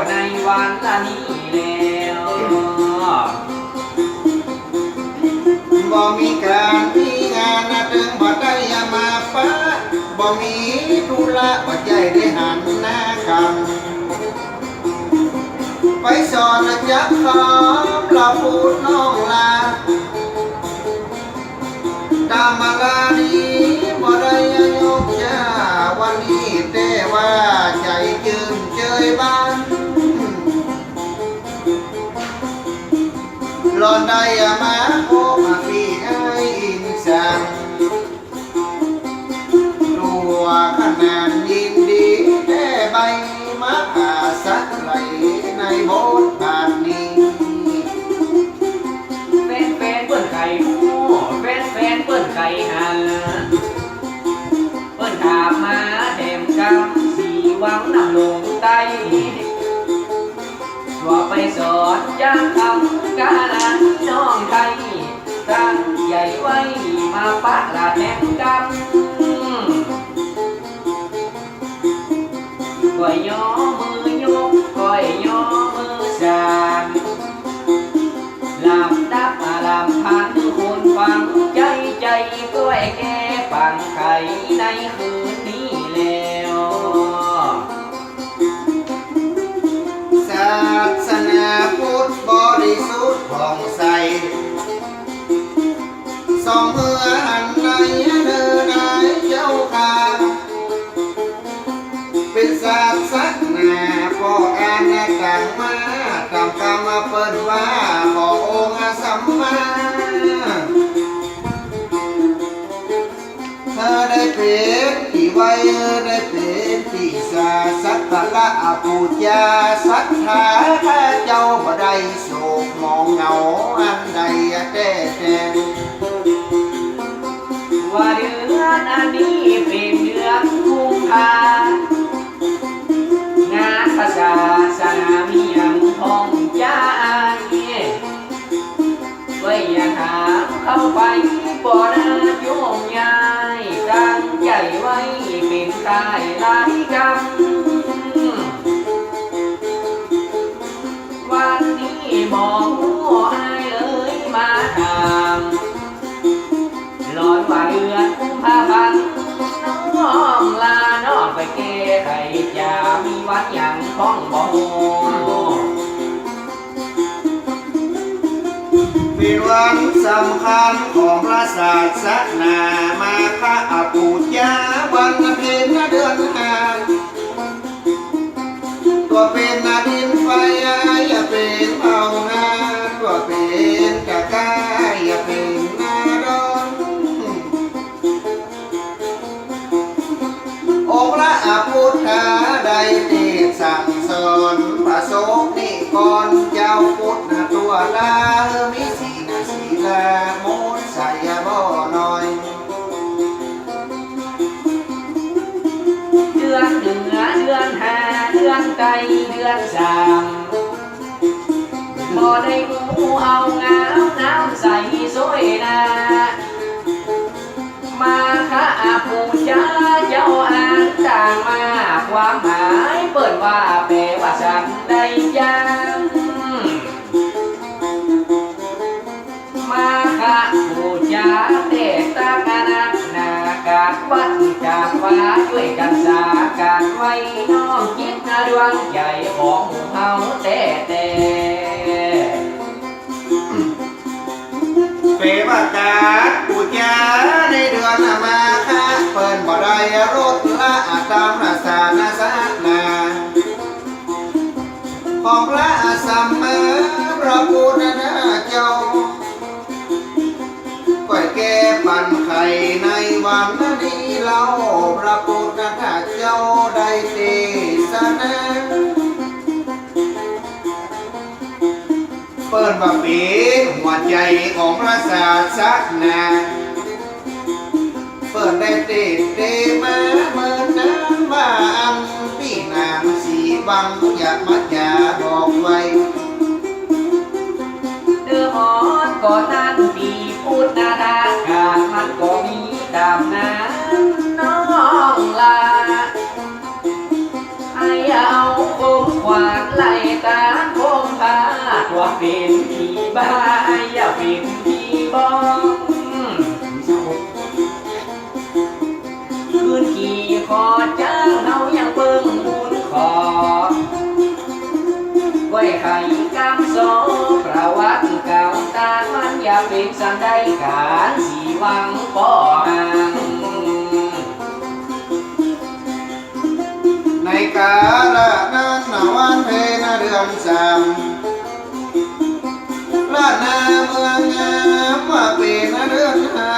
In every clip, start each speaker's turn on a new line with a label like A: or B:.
A: ก็ในวันละนี้แล้ว
B: บ่มีการมีงานนะถึงบ่ได้มาปะบ่มีธุระบ่ใจได้หันหน้ากันไปสอนนะจักขอพระพูดน้องลาตามมาลานี้บ่ได้ยกยาวันนี้แต่ว่าใจจืนเจยบ้าน รอนได้มาโอ้มาพี่ไอ้อินสังตัวขนาดยินดีแต่ใบมาอาสักไหลในโบสถ์บานี้
A: แฟนแฟนเปิ้นไข่หูแฟนแฟนเปิ้นไข่หันเปิ้นถามมาแถมกำสีหวังนำลงใต้ ว่าไปสอนจ้างคำกาลันน้องไทยตั้งใหญ่ไว้มาปะละแถมกำก้อยย่อมือยกก้อยย่อมือสานลำดับมาลำพันคนฟังใจใจก็ไอแก่ฟังไขในคื
B: เมื่อหันในเดินนายเจ้าค่ะเป็นศาสนาพ่ออ่านต่างมาตามคำเปิดว่าขอองค์สัมมาเธอได้เป็นที่ไว้ได้เป็นที่สาสักการะปูจาศรัทธาข้าเจ้าบ่ได้โศกมองเหงาอันใดแต่แต่
A: นี้เป็นเดือนกุมภางานภาษาสนามียังทองจ้าไว้อย่าหาเข้าไปบ่อนาโยมยายตั้งใจไว้เป็นกายหลายกรรมวันนี้บอก
B: สำคัญของพระศาสนามาคะปูจาวันเพ็ญเดือนห้าตัวเป็นนาดินไฟอย่าเป็นเผานาตัวเป็นกะกาอย่าเป็นนาดอนองค์พระพุทธาได้เทศสั่งสอนพระสงฆ์นิกรเจ้าพุทธตัวลา
A: เดือนสามบ่ได้งูเอางามน้ำใสสวยนามาคะผู้ นากวัดจากว่าช่วยกันสาการไว้น้องคิดนาดวงใจของเฮาแต่แต่
B: เปวากาศปูจาในเดือนมาคะเปิ้นบ่ได้รถละตามราสานาสนาของพระสัมมาพระพุทธเจ้าก้อยแก่ปัน ในวันนี้เราพระพุทธเจ้าได้เทศนาปิดว่าเป็นหัวใจของพระศาสนาเปิดได้เตะเตมาเมื่อนั้นว่าอันพี่นางสีบังอย่ามาอย่าบอกไว้
A: เดือหอนก่อนนั้น ปีพุทธนาดาการมันก็มีดำน้ำน้องลาไอเอาคมขวานไล่ตาคมพาว่าเป็นผีบ้าอย่าเป็นผีบองคืนขี่คอจ้างเฮายังเบิ่ง ว้ไข่กำโซประวัติเก่าตามันอย่าเป็นสันได้การสีวังป่อห่าง
B: ในกาละนั้นนาวันเพนเดือนสามลาดนาเมืองงามว่าเป็นเดือนห้า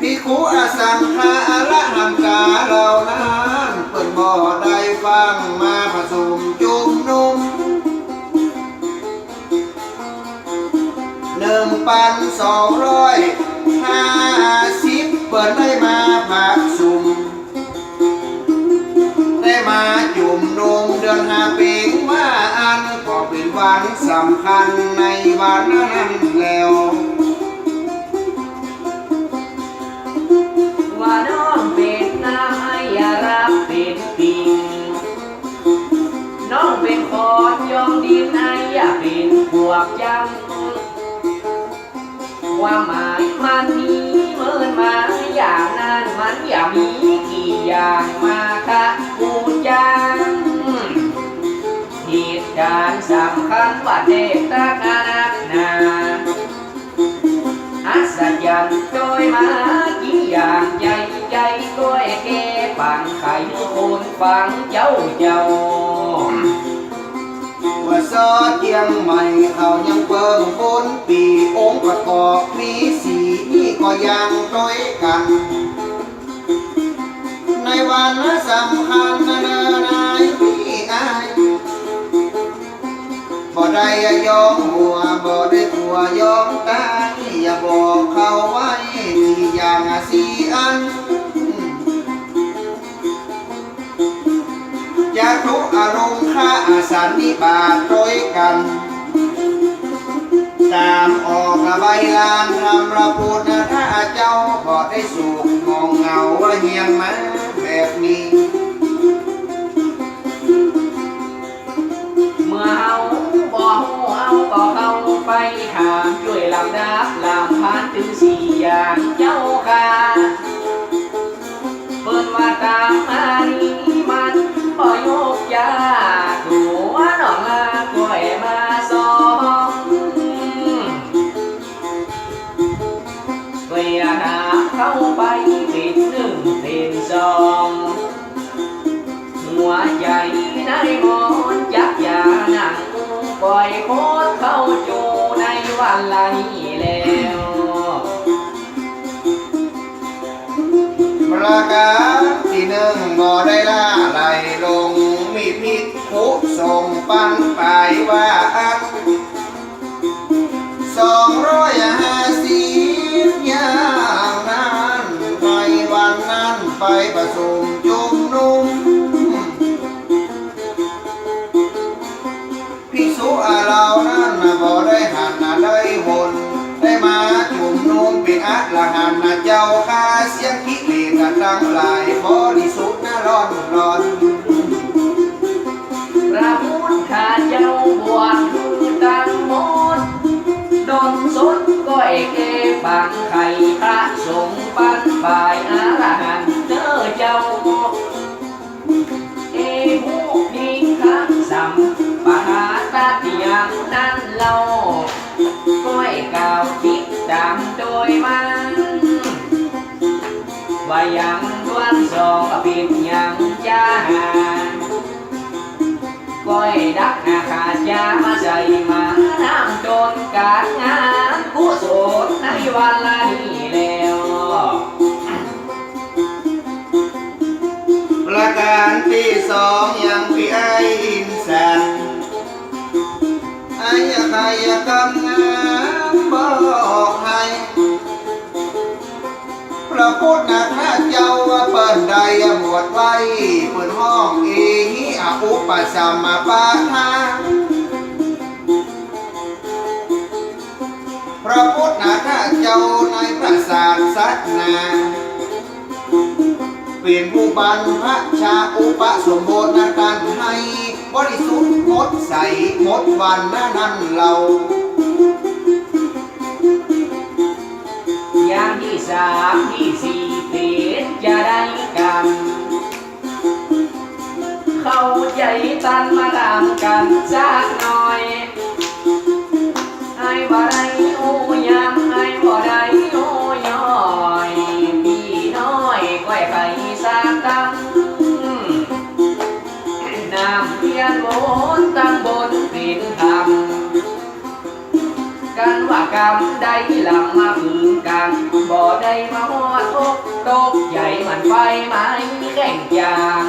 B: พี่คูอาสังคาละหันกาเรานั้นเปิดบ่อได้ฟังมา หนึ่งพันสองร้อยห้าสิบเปิดได้มาผักสุ่ม ได้มาจุ่มนงเดือนห้าปีมาอันก็เป็นวันสำคัญในวันนั้นแล้ว
A: ว่าน้องเป็นนายอย่ารับเป็นปิงน้องเป็นคอนยอมดินไออย่าเป็นพวกจำ ความหมายมันมีเหมือนมาอย่างนั้นมันอย่ามีกี่อย่างมาคะกูจังเหตุการณ์สำคัญว่าเด็กตะกานักนาอัศจรรย์โดยมากี่อย่างใหญ่ใหญ่ก้อยแก่ปังไข่คนฟังเจ้าเจ้า
B: ว่าซอเจียงใหม่เขายังเปิงบนปีองค์ประกอบมีสีนี่ก็ยังต้อยกัน ในวันสำคัญนานาไนายพี่อายบ่ได้ยอมหัวบ่ได้ผัวยอมตาอย่าบอกเขาไว้ที่อย่างสีอัน ยากทุกอารมณ์ค่าอาสันนิบาตโดยกัน ตามออกระใบลานทำระพูดนะถ้าเจ้าบ่ได้สูกมองเงาว่าเฮียงมาแบบนี้
A: เมื่อเฮาบ่ฮู้เฮาก็เขาไปถาช่วยลำดับลำพันถึงสี่อย่างเจ้าค่ะเปิดว่าตามมานี้ กยาตัวน้องลาก้อยมาสองเวลาหาเข้าไปเป็นหนึ่งเป็นสองหัวใจในมอนจักยาหนังปล่อยโคตรเข้าจูในวันไหลแล้ว
B: ระการที่หนึ่งบ่ได้ล่าไหลลง พิษคุส่งปันไปว่าสองร้อยห้าสิบอย่างนั้นในวันนั้นไปประชุมจุมนุมภิกษุอาเรานั้นน่ะบ่ได้หันน่ะได้หนได้มาจุ่มนุมเป็นอัละหันน่ะเจ้าข้าเสียงกิเลสกันทั้งหลาย
A: พระสงฆ์ปันฝ่ายอรหันเด้อเจ้า เอหูพิงคักสัมปหาตัดอย่างนั้นเราก้อยกล่าวคิดตามโดยมันว่ายังดวนสองปิดยังจ้าก้อยดักอาขาดยามาใส่มาน้ำจนการงานกุศลในวันละ
B: สองยังพี่ไออินแสนใครกำงามบอกให้พระพุทธนะเจ้าเปิดใดบวชไว้เปิดห้องเอหิอาอุปสัมมาปาทาพระพุทธนะเจ้าในพระศาสนา เป็นผู้บรรพชาอุปสมบทนาตันให้บริสุทธิ์หมดใสหมดวันนั้นเรา
A: อย่างที่สามที่สี่เป็นจะได้กัน เข้าใจตันมาดามกันสักหน่อยไอ้บ่ได้โอ้ยำ นตั้งบนเป็นธรรมกันว่ากรรมได้ลำมาพึงกันบ่ได้มาหอดอกตกใหญ่มันไฟไหม้แข่งจาง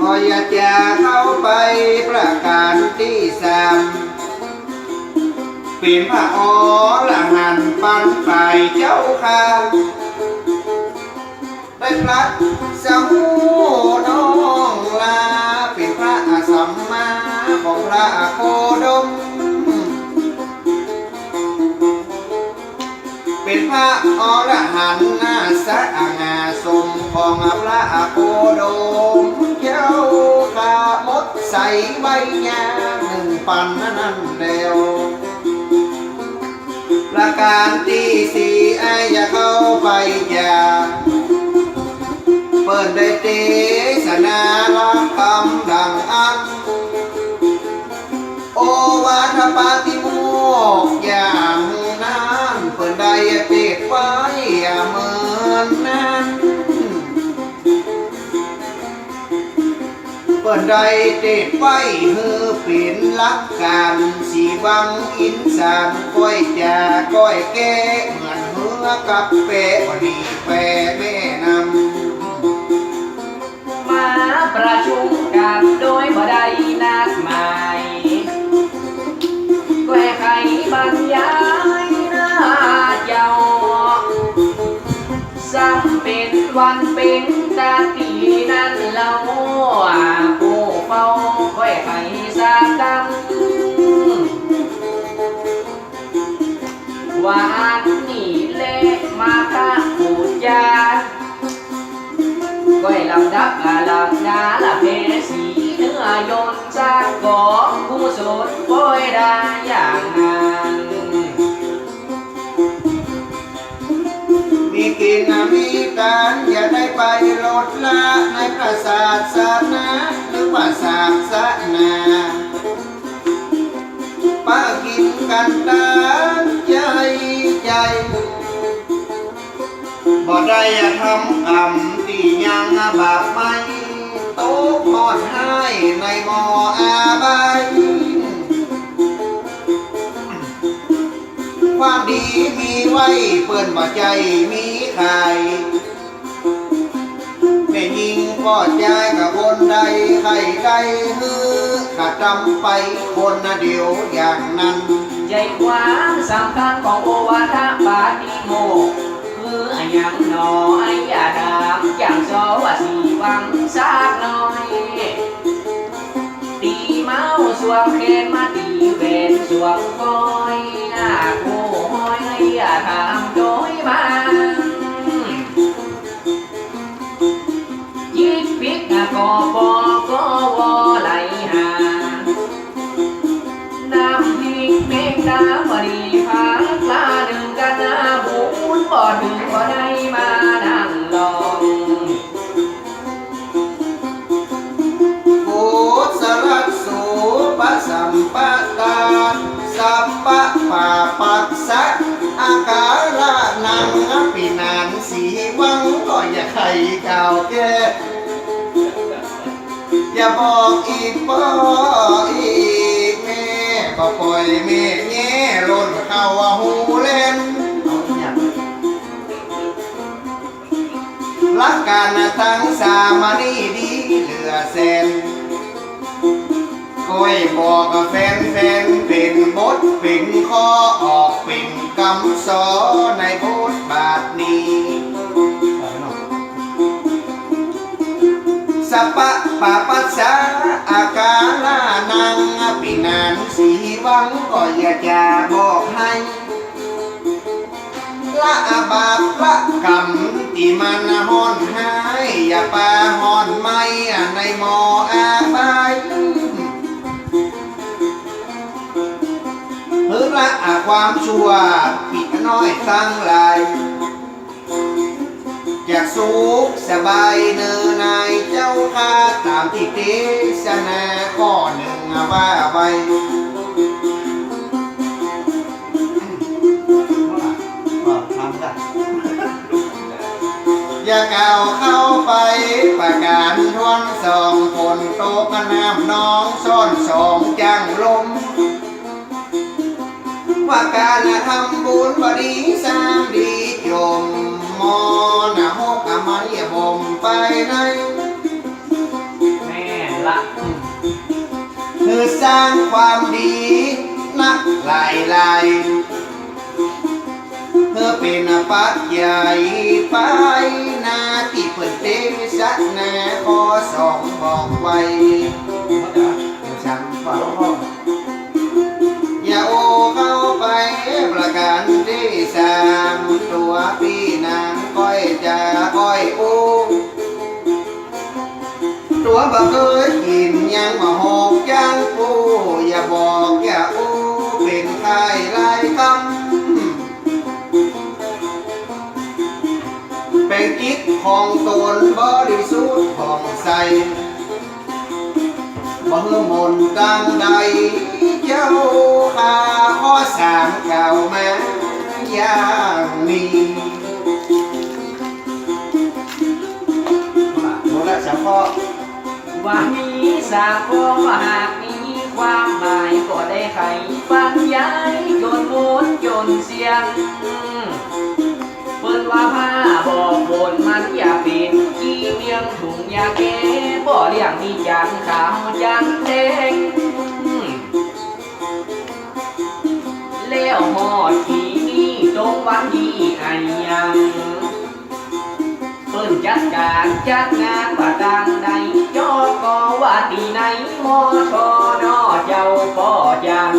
B: ก็อยากจะเข้าไปประการที่สามเป็นพระอรหันต์ปันฝ่ายเจ้าข้า ได้พลัดสหูน้องลาเป็นพระสัมมาของพระโคดม เป็นพระอรหันต์นาสะงาสมของพระโคดมเจ้าขามดใส่ใบยาหนึ่งปันนั้นเดียวประการที่สี่ไอ้อย่าเข้าไปอย่า เปิดได้เทศนาละคำดังอัน โอวาทปาติโมกอย่างนั้นเปิดได้เปิดไว้เหมือนนั้นเปิดได้ต็ดไว้เฮือเป็นลักการสีวังอินสานก้อยจาก้อยแก้เหมือนเฮือกับเปะพอดีแปะแม่
A: ม ลำดับอาลังนาละเพสีเนื้อยนต์สร้างก่อผู้สดก้อยได้อย่างนั้น
B: มีกินมีการอย่าได้ไปลดละในพระศาสนาหรือว่าศาสนาป้ากินกันตามใจใจบ่ได้ทำกรรม ยังบาปไม่ตกทอดให้ในมออาบายความดีมีไว้เปิ้นบ่ใจมีใครแม่ยิงก็ใจกับคนใดใครใดฮือขาจำไปคนนะเดียวอย่างนั้น
A: ใจความสำคัญของโอวาทปาติโมก ข์คืออะหยังหนอไอ้ยาดามจังสอว่าสีวังสากหน่อย เก่า
B: แก่อย่าบอกอีกพ่ออีกแม่ก็ปล่อยแม่แง่ล่นเข้าหูเล่นเอาอย่ารักกันทั้งสามานีดีเหลือแสนก้อยบอกกับแฟนแฟนเป็นบทเป็นข้อออกเป็นคำสอในบทบาทนี้ ปะปะปัสสะอาการลานังปินานสีวังก็อยากจะบอกให้ละบาปละกรรมที่มันห่อนหายอย่าปาห่อนไม่ในหมออาบายเพื่อละความชั่วปิดน้อยตั้งหลาย อยากสุขสบายเนินนายเจ้าค่าตามที่เทศนาข้อหนึ่งว่าไว้อย่ากเอาเข้าไปประการทวนสองคนโตกน้ำน้องซ่อนสองจังลมว่าการทำบุญบดีสร้างดีจมมอนะหก อย่าบ่มไปใน
A: แม่ละ
B: คือสร้างความดีนักหลายหลายเพื่อเป็นปัจจัยไปนาที่เปิดเตสักนาขอสองบอกไว้สั่งฝากห้อง ตัวบ่เคยกินยังมาหอกย่างปูอย่าบอกอย่าโอเป็นใครไรคำเป็นกิจของตนบริสุทธิ์ของใสบ่เฮือมนต์กลางใดเจ้าข้าขอสามเก่ามาอย่างนี้
A: ว่ามีสาคมว่าหากมีความหมายก็ได้ไขบรรยายจนโน้นจนเสียงเปิ้นว่าผ้าบอกบนมันอย่าเป็นขี้เมียงถุงยาแก้บ่เลี้ยงมีจันขาวจันแดงแล้วหอดทีนี้ตรงวันดีไอ้ยัง เปิ้นจัดการจัดงานว่าดังใดจอก็ว่าตีไหนมอชอนอเจ้าก็ยัง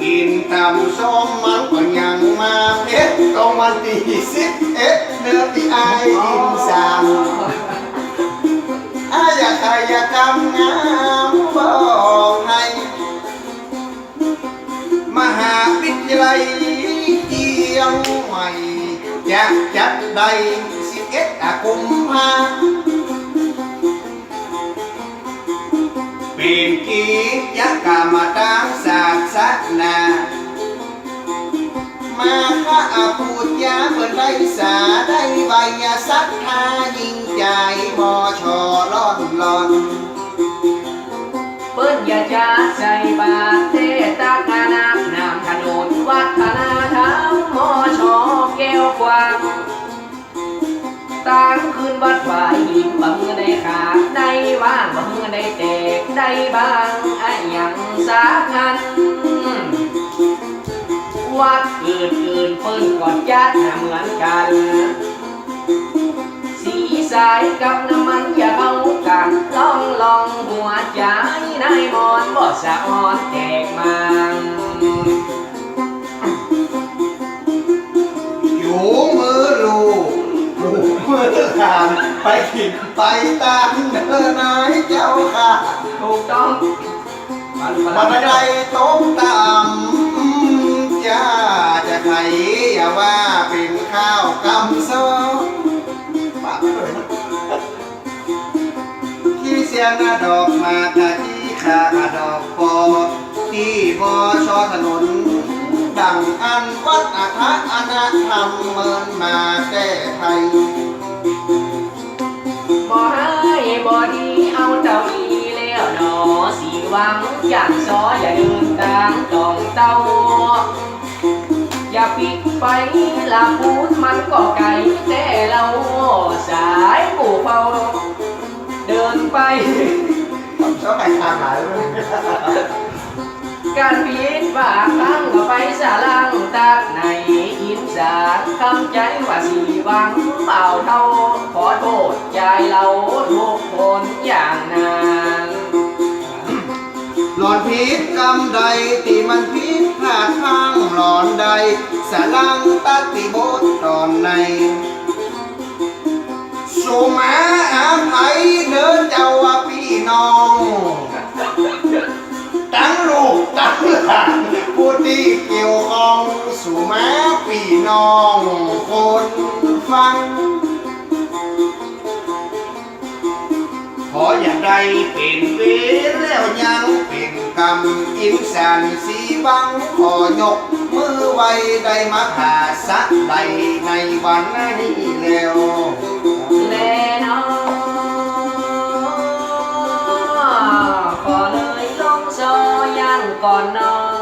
B: กินตำส้มมันก็ ยงใหม่จะจัดได้สิบเอ็ดกุมภาเป็นกิจกรรมทางศาสนา มาข้าพูดยาเพื่อนได้สาได้ใบยาสัทธายิ่งใจมอชอร้อนร้อน
A: เปิ้นอย่าจะใส่บา วัดฝ่ายหินบังได้ขาดได้ว่างบังได้แตกได้บางไอ้หยังสาคันวัดอื่นอื่นเปิ้นกอนจัดเหมือนกัน สีสายกับน้ำมันอย่าเข้ากันลองลองหัวใจนายมอนบ่สะอ่อนแตกมัน
B: อยู่มือ มือขามไปขิดไปตามเดินนายเจ้าค่ะ
A: ถูกต้องมัน
B: บันไดตกต่ำจ้าจะไขอย่าว่าเป็นข้าวกำซ้อปากเลยนะที่เสียงนาดอกมากะที่ขาดอกปอที่บอชอถนนดังอันวัดอาคาอนาธรรมเมินมาแก้ไข
A: บ่ให้บ่ดีเอาเจ้าอีแล้วหนอสีหวังอยากซออย่าเดินตามต้องเต้าอย่าปิดไปลาพูดมันก็ไก่แต่เราสายผู้เฝ้าเดินไป
B: ชอบใครทางไหนเลย
A: การผิดว่าครั้งก็ไปสาลังตักในอินสาคำใจว่าสีวังเป่าเท่า ขอโทษใจเราทุกคนอย่างนั้น
B: หลอนพิษกรรมใดที่มันพิษพลาดทางหลอนใดสาลังตัดติบทตอนในสุมาอาภัยเดินเจ้าว่าพี่น้อง ที่เกี่ยวข้องสู่แม้พี่น้องคนฟัง ขออย่าได้เป็นเวรแล้วยังเป็นกรรมอินสนสีบังขอยกมือไว้ได้มาหาสักใดในวันนี้แล้ว
A: แน่นอนขอเลยลงโซยังก่อนนอปี